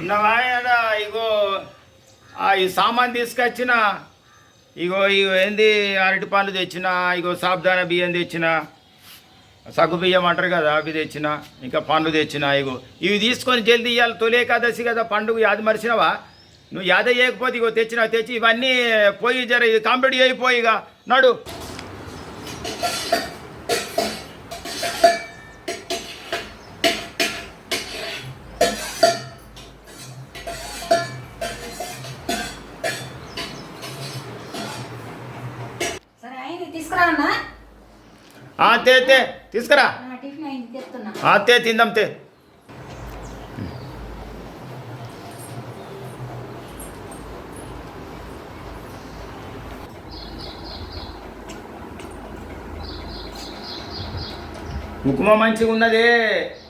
ఉన్నవా ఈడ? ఇగో ఈ సామాన్ తీసుకొచ్చిన ఇగో ఇగో ఏంది? అరటి పండ్లు తెచ్చిన ఇగో సాబ్దాన బియ్యం తెచ్చిన సగ్గు బియ్యం అంటారు కదా అవి తెచ్చిన ఇంకా పండ్లు తెచ్చిన ఇగో. ఇవి తీసుకొని జల్దీ ఇవ్వాలి తొలి ఏకాదశి కదా పండుగ యాద మరిచినవా నువ్వు యాద చేయకపోతే ఇగో తెచ్చిన తెచ్చి ఇవన్నీ పోయి జర ఇది కంప్లీట్ అయిపోయి ఇక నడు. అయింది తీసుకురా అన్న. ఆ, తే తే తీసుకురా. టిఫిన్ అయింది తెస్తున్నా. తే తిందాం తే. ఉప్మా మంచిగా ఉన్నది.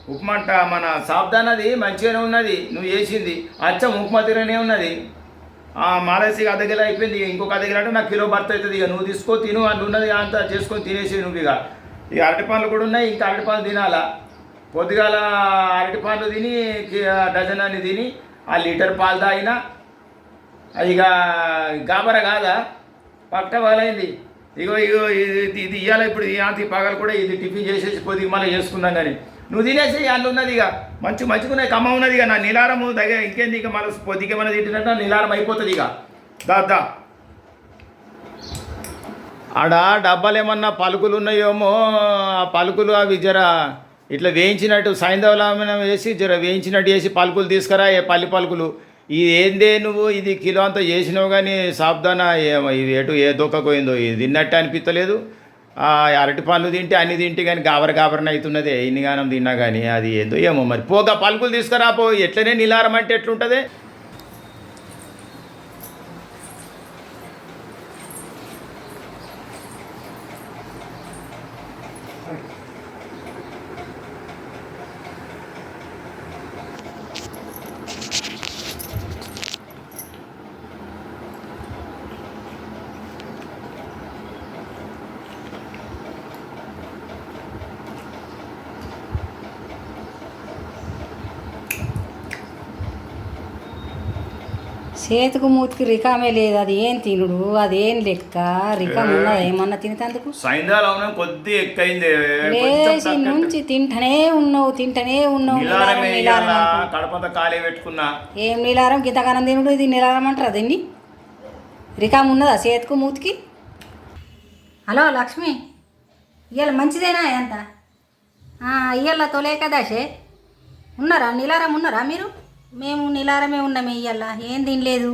ఉప్మా అంట మన సాబ్దానది మంచిగానే ఉన్నది. నువ్వు చేసింది. అచ్చం ఉప్మా తిరనే ఉన్నది. మారేసి అర్ధ దగ్గర అయిపోయింది. ఇంకొక దగ్గర అంటే నాకు కిలో భర్త అవుతుంది ఇక. నువ్వు తీసుకో తిను అంత ఉన్నది అంతా చేసుకొని తినేసి నువ్వు ఇక. ఇక అరటి పండ్లు కూడా ఉన్నాయి ఇంకా అరటి పండ్లు తినాలా? పొద్దుగాల అరటి పండ్లు తిని డజన్ అని తిని ఆ లీటర్ పాలు తాగినా ఇక గాబర కాదా? పక్క పగలైంది ఇగో ఇగో ఇది ఇది ఇవ్వాలి ఇప్పుడు? ఈ ఆంతి పగలు కూడా ఇది టిఫిన్ చేసేసి కొద్దిగా మళ్ళీ చేసుకుందాం కానీ నువ్వు తినేసి అందులో ఉన్నది ఇక. మంచి మంచిగా కమ్మ ఉన్నది ఇక. నా నిలారము దగ్గర ఇంకేంది ఇక మన పొద్దుగా తిట్టినట్టు తింటున్నట్టు నిలారం అయిపోతుంది ఇక. దా దా. ఆడ డబ్బాలు ఏమన్నా పలుకులు ఉన్నాయేమో. ఆ పలుకులు అవి జర ఇట్లా వేయించినట్టు సైంధవలమైన వేసి జర వేయించినట్టు చేసి పలుకులు తీసుకురా ఏ పల్లి పలుకులు. ఇది ఏందే నువ్వు? ఇది కిలో అంతా చేసినావు కానీ సాబ్దానా ఇది ఎటు ఏ దొక్కపోయిందో ఇది తిన్నట్టే అనిపించలేదు అరటిపళ్ళు అరటి తింటే అన్ని తింటే కానీ గాబర గాబరన అవుతున్నదే. ఇన్ని గానం తిన్నా కానీ అది ఏందో ఏమో మరి. పోగా పలుకులు తీసుకురా పో. ఎట్లనే నిలారం అంటే ఎట్లుంటుంది? చేతికి మూతికి రికామే లేదు. అది ఏం తినుడు? అది ఏం లెక్క? రికామ్ ఉన్నదా? ఏమన్నా తినేందుకు సైంధవలం కొద్ది ఎక్కువైంది లేచి నుంచి తింటనే ఉన్నావు తింటనే ఉన్నావు. కడపంతా ఖాళీ పెట్టుకున్నా. ఏం నిలారం? గింతగానం తినుడు? ఇది నిలారం అంటారు అదండి రికామ్ ఉన్నదా చేతికి మూతికి? హలో లక్ష్మి. ఇవాళ మంచిదేనా ఎంత ఇవాళ తొలేకదాసే ఉన్నారా? నిలారం ఉన్నారా మీరు? మేము నిలారమే ఉన్నామే ఇయ్యాల ఏం తినలేదు?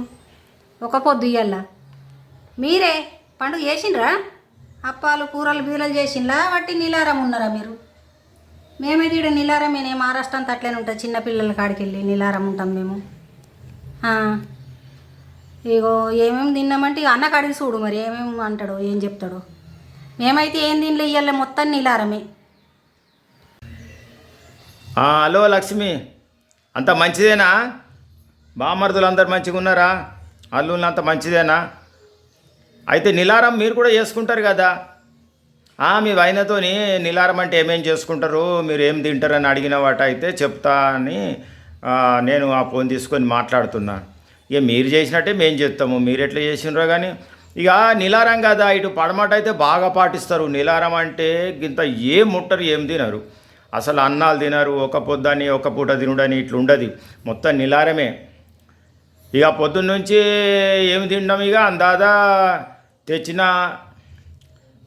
ఒక పొద్దు ఇయ్యాల మీరే పండుగ చేసిండ్రా? అప్పాలు కూరలు బీరలు చేసిండ్రా వాటి నిలారం ఉన్నారా మీరు? మేమైతే ఇక్కడ నిలారమేనే మహారాష్ట్ర అంతా అట్లనే ఉంటుంది చిన్నపిల్లల కాడికి వెళ్ళి నిలారం ఉంటాం మేము. ఇగో ఏమేమి తిన్నామంటే ఇక అన్న కాడికి చూడు మరి. ఏమేమి అంటాడో ఏం చెప్తాడో. మేమైతే ఏం తినలే ఇవాళ మొత్తం నిలారమే. హలో లక్ష్మి. అంత మంచిదేనా? బామర్దులు అందరు మంచిగా ఉన్నారా? అల్లుళ్ళు అంత మంచిదేనా? అయితే నిలారం మీరు కూడా చేసుకుంటారు కదా. ఆ, మీ వైనతోని నిలారం అంటే ఏమేం చేసుకుంటారు? మీరు ఏం తింటారని అడిగిన వాట అయితే చెప్తా అని నేను ఆ ఫోన్ తీసుకొని మాట్లాడుతున్నా. ఇక మీరు చేసినట్టే మేము చెప్తాము మీరు ఎట్లా చేసినారో కానీ ఇక నిలారం కదా. ఇటు పడమట అయితే బాగా పాటిస్తారు. నిలారం అంటే ఇంత ఏం ముట్టరు ఏం తినరు. అసలు అన్నాలు తినరు ఒక పొద్దని ఒక పూట తినుడని ఇట్లుండదు. మొత్తం నిలారమే. ఇక పొద్దున్న నుంచి ఏమి తింటాం ఇక? అందాదా తెచ్చిన.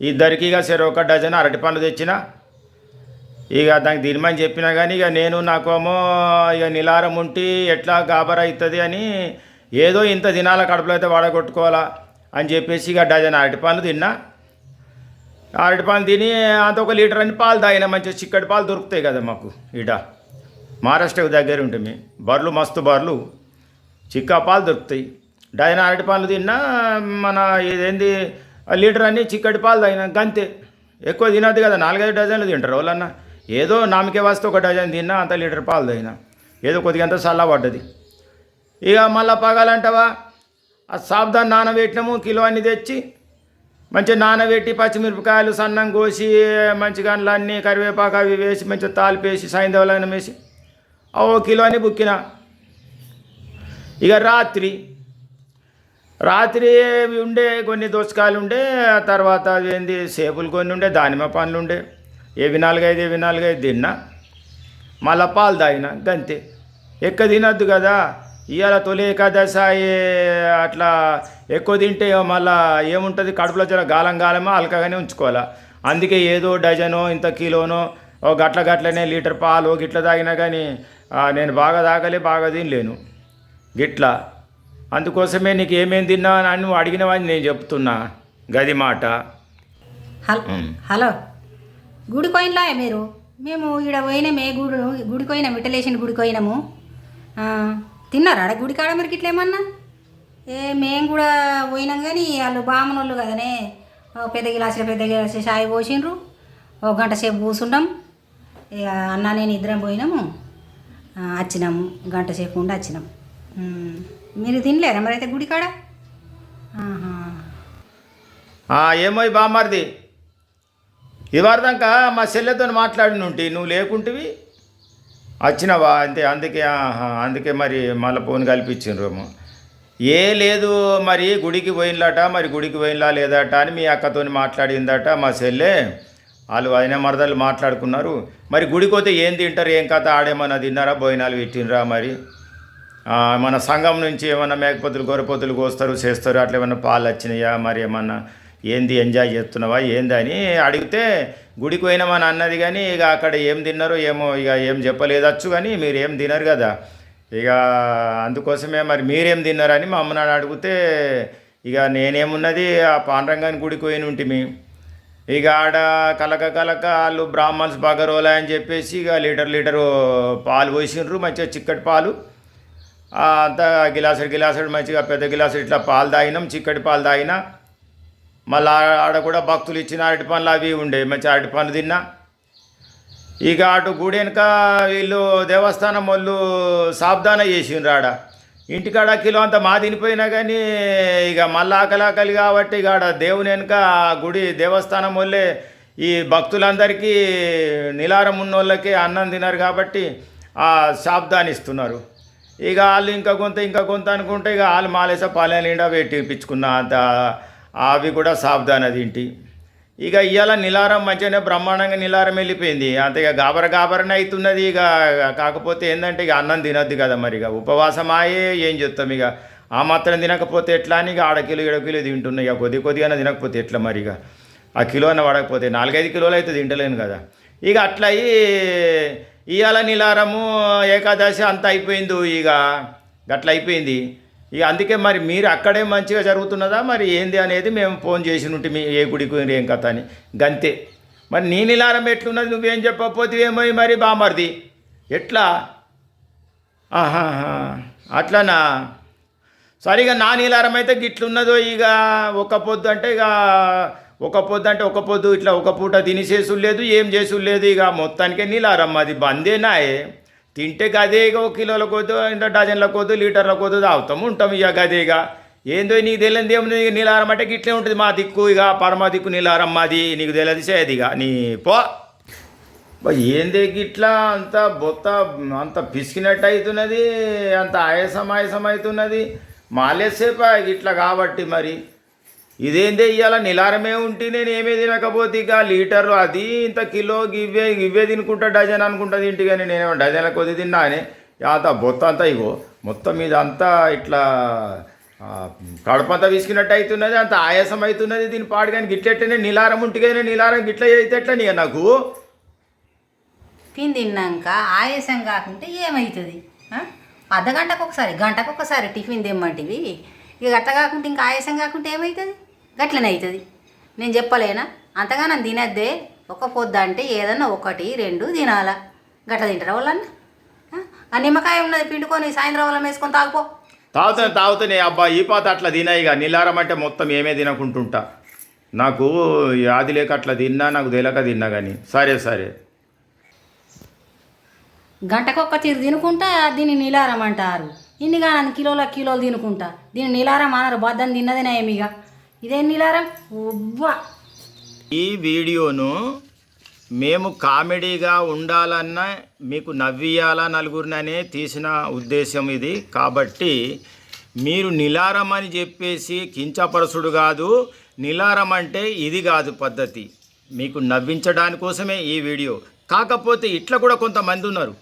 ఇద్దరికి ఇక సరే ఒక డజన్ అరటి పండ్లు తెచ్చిన. ఇక దానికి తినమని చెప్పినా కానీ ఇక నేను నాకేమో ఇక నిలారం ఉంటే ఎట్లా గాబర అవుతుంది అని ఏదో ఇంత దినాల కడుపులో అయితే వాడగొట్టుకోవాలా అని చెప్పేసి ఇక డజన్ అరటి పండ్లు తిన్నా. అరటి పాలు తిని అంత ఒక లీటర్ అని పాలు తాగిన మంచిగా చిక్కటి పాలు దొరుకుతాయి కదా మాకు ఇట మహారాష్ట్రకు దగ్గర ఉంటుంది బర్లు మస్తు బర్రెలు చిక్క పాలు దొరుకుతాయి. డజన్ అరటి పాలు తిన్నా మన ఇదేంది లీటర్ అని చిక్కటి పాలు తాగిన గంతే. ఎక్కువ తినద్దు కదా నాలుగైదు డజన్లు తింటారు వాళ్ళన్న. ఏదో నామకే వస్తే ఒక డజన్ తిన్నా అంత లీటర్ పాలు తాగినా. ఏదో కొద్దిగా అంత చల్లబడ్డది ఇక మళ్ళా పగాలంటావా? ఆ సాబ్దాన్ నానబెట్టినాము కిలో అన్ని తెచ్చి మంచిగా నానబెట్టి పచ్చిమిరపకాయలు సన్నం కోసి మంచిగా అందులో అన్నీ కరివేపాకు అవి వేసి మంచిగా తాలిపేసి సాయంత్రం వేసి ఓ కిలో అని బుక్కిన. ఇక రాత్రి రాత్రి ఉండే కొన్ని దోసకాయలు ఉండే ఆ తర్వాత ఏంది సేపులు కొన్ని ఉండే దానిమ్మ పండ్లు ఉండే. ఏవి నాలుగైదు ఏవి నాలుగైదు తిన్నా. మళ్ళా పాలు తాగిన గంతే. ఎక్క తినద్దు కదా. ఇవాళ తొలి ఏకాదశి అట్లా ఎక్కువ తింటే మళ్ళా ఏముంటుంది? కడుపులో జర గాలం గాలమో? అలకగానే ఉంచుకోవాలా? అందుకే ఏదో డజనో ఇంత కిలోనో ఓ గట్ల గట్లనే లీటర్ పాలు గిట్ల తాగినా కానీ నేను బాగా తాగలే బాగా తినలేను. గిట్లా. అందుకోసమే నీకు ఏమేమి తిన్నా అని నువ్వు అడిగినవని నేను చెప్తున్నా. గది మాట. హలో మ్. హలో. గుడికి పోయినలా మీరు? మేము ఈడ పోయినామే గుడి విటలేసిన గుడికి పోయినాము. ఆ, తిన్నారా గుడి కాడ మరి ఇట్లా ఏమన్నా? ఏ మేము కూడా పోయినాం కానీ వాళ్ళు బామ్మనోళ్ళు కదనే. పెద్ద గిలాసులు పెద్ద గిలాసులు చాయ్ పోసిండ్రు. ఒక గంట సేపు కూర్చున్నాం ఇక అన్న నేను ఇద్దరం పోయినాము. వచ్చినాము. గంట సేపు ఉండి వచ్చినాం. మీరు తినలేరా మరి అయితే గుడి కాడ? ఏమో బామ్మర్ది. బామ్మారిది ఇదివరదాకా మా చెల్లెతో మాట్లాడినుంటి. నువ్వు లేకుంటివి? వచ్చినావా అంతే అందుకే ఆహా, అందుకే మరి మళ్ళీ ఫోన్ కల్పించిండ్రు. ఏ లేదు మరి గుడికి పోయినలాట మరి గుడికి పోయినలా లేదట అని మీ అక్కతో మాట్లాడిందట మా చెల్లె. వాళ్ళు అయిన మరదలు మాట్లాడుకున్నారు. మరి గుడికి పోతే ఏం తింటారు ఏం కథ ఆడేమన్నా తిన్నారా భోజనాలు పెట్టినరా మరి? మన సంఘం నుంచి ఏమన్నా మేకపోతులు గొర్రెపోతులు కోస్తారు చేస్తారు అట్లా ఏమన్నా పాలు వచ్చినాయా మరి ఏమన్నా? ఏంది ఎంజాయ్ చేస్తున్నావా? ఏంది అని అడిగితే గుడికి పోయినామని అన్నది కానీ ఇక అక్కడ ఏం తిన్నారో ఏమో ఇక ఏం చెప్పలేదచ్చు కానీ మీరు ఏం తినరు కదా. ఇక అందుకోసమే మరి మీరేం తిన్నారని మా అమ్మ నాన్న అడిగితే ఇక నేనేమున్నది ఆ పాండ్రంగాని గుడికి పోయిన ఉంటిమి ఇక ఆడ కలక కలక వాళ్ళు బ్రాహ్మణ్స్ బగరోలా అని చెప్పేసి ఇక లీటర్ లీటరు పాలు పోసిండ్రు మంచిగా చిక్కటి పాలు. అంతా గిలాసుడు గిలాసుడు మంచిగా పెద్ద గిలాసుడు ఇట్లా పాలు తాగినాం చిక్కటి పాలు తాగినా. మళ్ళీ ఆడ కూడా భక్తులు ఇచ్చిన అరటి పండ్లు అవి ఉండే మంచి అరటి పండ్లు తిన్నా. ఇక అటు గుడి వెనక వీళ్ళు దేవస్థానం వాళ్ళు సాబ్దాన చేసిండ్రు ఆడ. ఇంటికాడ కిలో అంత మా తినిపోయినా కానీ ఇక మళ్ళీ ఆకలి ఆకలి కాబట్టి ఇక ఆడ దేవుని వెనక గుడి దేవస్థానం వాళ్ళే ఈ భక్తులందరికీ నిలారం ఉన్న వాళ్ళకి అన్నం తినరు కాబట్టి ఆ శాబ్దాన్ని ఇస్తున్నారు. ఇక వాళ్ళు ఇంకా కొంత ఇంకా కొంత అనుకుంటే ఇక వాళ్ళు మాలేస పాలెం పెట్టి పెట్టిపించుకున్న అంత అవి కూడా సాబ్దాన తింటి ఇక ఇవాళ నిలారం మంచిగానే బ్రహ్మాండంగా నిలారం వెళ్ళిపోయింది. అంతే ఇక గాబర గాబరనే అవుతున్నది ఇక. కాకపోతే ఏంటంటే ఇక అన్నం తినద్దు కదా మరి ఇక. ఉపవాసం ఏం చెప్తాం ఇక. ఆ మాత్రం తినకపోతే ఎట్లా అని ఇక ఆడ కిలో ఏడు కిలో తింటున్నాయి ఇక కొద్ది కొద్దిగానే తినకపోతే ఎట్లా మరి ఇక. ఆ కిలో అన్న పడకపోతే నాలుగైదు కిలోలు అయితే తింటలేను కదా. ఇక అట్లా అయ్యి ఇవాళ నిలారము ఏకాదశి అంతా అయిపోయిందో ఇక. గట్ల అయిపోయింది. ఇక అందుకే మరి మీరు అక్కడే మంచిగా జరుగుతున్నదా? మరి ఏంది అనేది మేము ఫోన్ చేసి ఉంటే మీ ఏ గుడికి ఏం కథ అని. గంతే. మరి నీ ఇలారం ఎట్లున్నది? నువ్వేం చెప్పకపోతే ఏమో మరి బామర్ది. ఎట్లా? ఆహాహా అట్లానా? సరిగా నా నీలారం అయితే గిట్లున్నదో ఇక ఒక పొద్దు అంటే ఇక ఒక పొద్దు అంటే ఒక పొద్దు ఇట్లా ఒక పూట తినేసేసుడు లేదు ఏం చేసుడు లేదు ఇక. మొత్తానికే నీలారం అది బందేనాయే. తింటే గదే ఇక ఒక కిలోల కొద్దు ఇంత డజన్ల కొద్దు లీటర్ల కొద్దు తాగుతాం ఉంటాం ఇక గదే ఇక ఏందో నీకు తెలియదు ఏముంది నీలారం అంటే గిట్లే ఉంటుంది మా దిక్కు ఇక పరమ దిక్కు నీలారం మాది నీకు తెలియదు చేయదు ఇక నీ పో. ఏంది గిట్లా అంత బొత్త అంత పిసికినట్టు అవుతున్నది అంత ఆయాసం ఆయాసం అవుతున్నది మాలేసేపా ఇట్లా కాబట్టి మరి. ఇదేందే ఇవాళ నిలారమే ఉంటే నేను ఏమీ తినకపోతే ఇక లీటర్లు అది ఇంత కిలో ఇవే ఇవే తినుకుంటా డజన్ అనుకుంటా తింటి కానీ నేనేమో డజన్ల కొద్ది తిన్నానే అని. అంత బొత్త అంతా ఇగో మొత్తం మీద అంతా ఇట్లా కడపంతా కడుపంతా విసికినట్టు అవుతున్నది అంత ఆయాసం అవుతున్నది దీని పాడు కానీ గిట్లెట్టనే నిలారం ఉంటిగానే నిలారం గిట్ల అయితే ఎట్లా నీ నాకు? తిని తిన్నాక ఆయాసం కాకుంటే ఏమవుతుంది అర్ధ గంటకు ఒకసారి గంటకు ఒకసారి టిఫిన్ తెమ్మంటివి. ఇక అట్లా కాకుంటే ఇంకా ఆయాసం కాకుంటే ఏమవుతుంది గట్లనే అవుతుంది నేను చెప్పలేనా? అంతగానం తినద్దే. ఒక పొద్దు అంటే ఏదన్నా ఒకటి రెండు తినాల? గట్ల తింటారా వాళ్ళన్న? ఆ? నిమ్మకాయ ఉన్నది పిండుకొని సాయంత్రం వాళ్ళం వేసుకొని తాగుపో. తాగుతాను తాగుతానే అబ్బా ఈ పాత అట్లా తినాయిగా. నిలారం అంటే మొత్తం ఏమే తినకుంటుంటా. నాకు యాది లేక అట్లా తిన్నా నాకు తెలియక తిన్నా కానీ సరే సరే. గంటకొక్క తీరు తినుకుంటా దీన్ని నీలారం అంటారు. ఇన్ని కానీ కిలోల కిలోలు తినుకుంటా. దీన్ని నీలారం అనరు బద్దని తిన్నదేనా ఏమిగా ఇదేం నీలారం ఈ వీడియోను మేము కామెడీగా ఉండాలన్న మీకు నవ్వియాలా నలుగురిననే తీసిన ఉద్దేశం ఇది. కాబట్టి మీరు నిలారం అని చెప్పేసి కించపరచుడు కాదు. నిలారం అంటే ఇది కాదు పద్ధతి. మీకు నవ్వించడాని కోసమే ఈ వీడియో. కాకపోతే ఇట్లా కూడా కొంతమంది ఉన్నారు.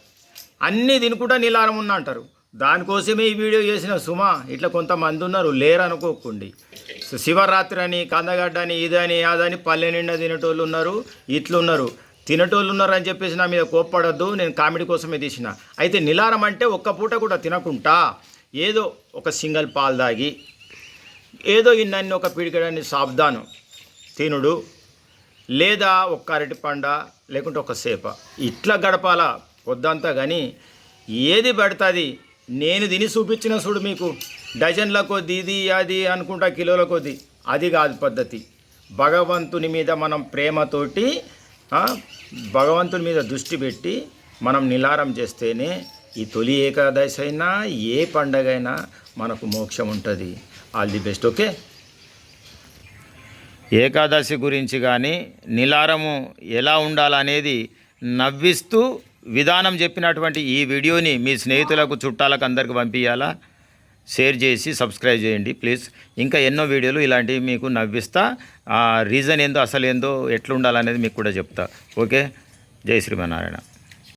అన్నీ తినుకుంటా నిలారం ఉన్నా అంటారు. దానికోసమే ఈ వీడియో చేసిన సుమా. ఇట్లా కొంతమంది ఉన్నారు లేరు అనుకోకండి సో శివరాత్రి అని కందగడ్డ అని ఇదని అదని పల్లె నిండా తినేటోళ్ళు ఉన్నారు ఇట్లున్నారు. తినేటోళ్ళు ఉన్నారు అని చెప్పేసి నా మీద కోప్పడద్దు నేను కామెడీ కోసమే తీసిన. అయితే నిలారం అంటే ఒక్క పూట కూడా తినకుండా ఏదో ఒక సింగల్ పాలు తాగి ఏదో ఇన్నన్ని ఒక పిడికడాన్ని సాబ్దాను. తినుడు. లేదా ఒక్క అరటి పండ లేకుంటే ఒక సేప. ఇట్లా గడపాల? పొద్దంతా కానీ ఏది పడుతుంది? నేను తిని చూపించిన చూడు మీకు. డజన్ల కొద్ది ఇది అది అనుకుంటా కిలోల కొద్ది. అది కాదు పద్ధతి. భగవంతుని మీద మనం ప్రేమతోటి భగవంతుని మీద దృష్టి పెట్టి మనం నిలారం చేస్తేనే ఈ తొలి ఏకాదశి అయినా ఏ పండగ అయినా మనకు మోక్షం ఉంటుంది. All the best okay? Ekadashi గురించి కానీ నిలారము ఎలా ఉండాలనేది నవ్విస్తూ విధానం చెప్పినటువంటి ఈ వీడియోని మీ స్నేహితులకు చుట్టాలకు అందరికి పంపించాలా షేర్ చేసి సబ్స్క్రైబ్ చేయండి ప్లీజ్. ఇంకా ఎన్నో వీడియోలు ఇలాంటివి మీకు నవ్విస్తా. ఆ రీజన్ ఏందో అసలు ఏందో ఎట్లుండాలనేది మీకు కూడా చెప్తా. ఓకే? జై శ్రీమన్నారాయణ